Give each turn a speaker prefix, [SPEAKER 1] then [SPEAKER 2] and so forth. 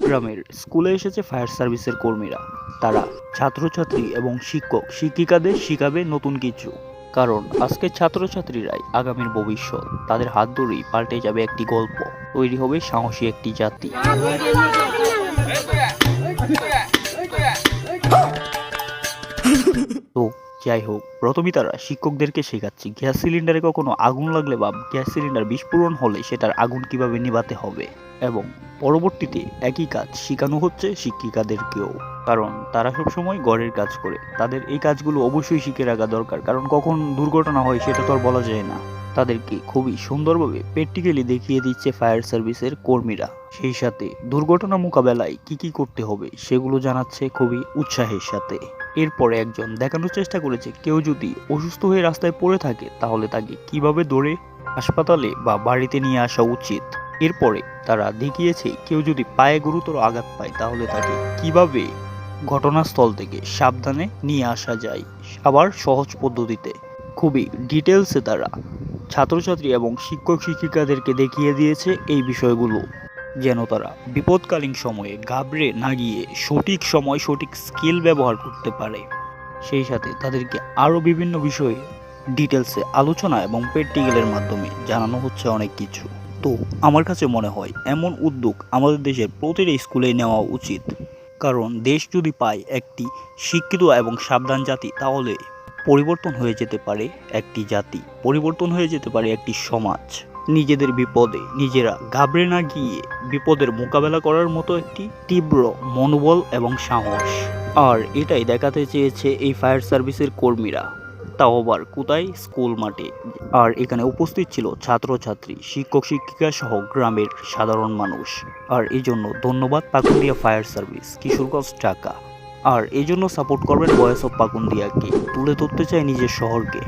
[SPEAKER 1] গ্রামের স্কুলে এসেছে ফায়ার সার্ভিসের কর্মীরা। তারা ছাত্রছাত্রী এবং শিক্ষক শিক্ষিকাদের শিখাবে নতুন কিছু। কারণ আজকের ছাত্রছাত্রীরাই আগামীর ভবিষ্যৎ। তাদের হাত ধরেই পাল্টে যাবে একটি গল্প। তৈরি হবে সাহসী একটি জাতি। তো যাই হোক প্রথমেই তারা শিক্ষকদেরকে শেখাচ্ছে। গ্যাস সিলিন্ডারে কখনো আগুন লাগলে বা গ্যাস সিলিন্ডার বিস্ফোরণ হলে সেটার আগুন কীভাবে নিভাতে হবে? এবং পরবর্তীতে একই কাজ শেখানো হচ্ছে শিক্ষিকাদেরকেও। কারণ তারা সবসময় গড়ের কাজ করে। তাদের এই কাজগুলো অবশ্যই শিখে রাখা দরকার। কারণ কখন দুর্ঘটনা হয় সেটা তো আর বলা যায় না। তাদেরকে খুবই সুন্দরভাবে প্র্যাকটিক্যালি দেখিয়ে দিচ্ছে ফায়ার সার্ভিসের কর্মীরা। সেই সাথে দুর্ঘটনা মোকাবেলায় কি কি করতে হবে সেগুলো জানাচ্ছে খুবই উৎসাহের সাথে। এরপরে একজন দেখানোর চেষ্টা করেছে, কেউ যদি অসুস্থ হয়ে রাস্তায় পড়ে থাকে, তাহলে তাকে কীভাবে দৌড়ে হাসপাতালে বা বাড়িতে নিয়ে আসা উচিত? এরপরে তারা দেখিয়েছে, কেউ যদি পায়ে গুরুতর আঘাত পায়, তাহলে তাকে কীভাবে ঘটনাস্থল থেকে সাবধানে নিয়ে আসা যায়, আবার সহজ পদ্ধতিতে? খুবই ডিটেলসে তারা ছাত্রছাত্রী এবং শিক্ষক শিক্ষিকাদেরকে দেখিয়ে দিয়েছে এই বিষয়গুলো। যেন তারা বিপদকালীন সময়ে ঘাবড়ে না গিয়ে সঠিক সময় সঠিক স্কিল ব্যবহার করতে পারে। সেই সাথে তাদেরকে আরও বিভিন্ন বিষয়ে ডিটেলসে আলোচনা এবং প্র্যাকটিক্যালের মাধ্যমে জানানো হচ্ছে অনেক কিছু। তো আমার কাছে মনে হয় এমন উদ্যোগ আমাদের দেশের প্রতিটা স্কুলে নেওয়া উচিত। কারণ দেশ যদি পায় একটি শিক্ষিত এবং সাবধান জাতি, তাহলে পরিবর্তন হয়ে যেতে পারে একটি জাতি, পরিবর্তন হয়ে যেতে পারে একটি সমাজ। নিজেদের বিপদে নিজেরা ঘাবড়ে না গিয়ে বিপদের মোকাবেলা করার মতো একটি তীব্র মনোবল এবং সাহস। আর এটাই দেখাতে চেয়েছে এই ফায়ার সার্ভিসের কর্মীরা। তাও আবার কোথায়? স্কুল মাঠে। আর এখানে উপস্থিত ছিল ছাত্রছাত্রী, শিক্ষক, শিক্ষিকা সহ গ্রামের সাধারণ মানুষ। আর এই জন্য ধন্যবাদ পাকুন্দিয়া ফায়ার সার্ভিস, কিশোরগঞ্জ, ঢাকা। আর এজন্য জন্য সাপোর্ট করবেন ভয়েস অফ পাকুন্দিয়াকে তুলে ধরতে চায় নিজের শহরকে।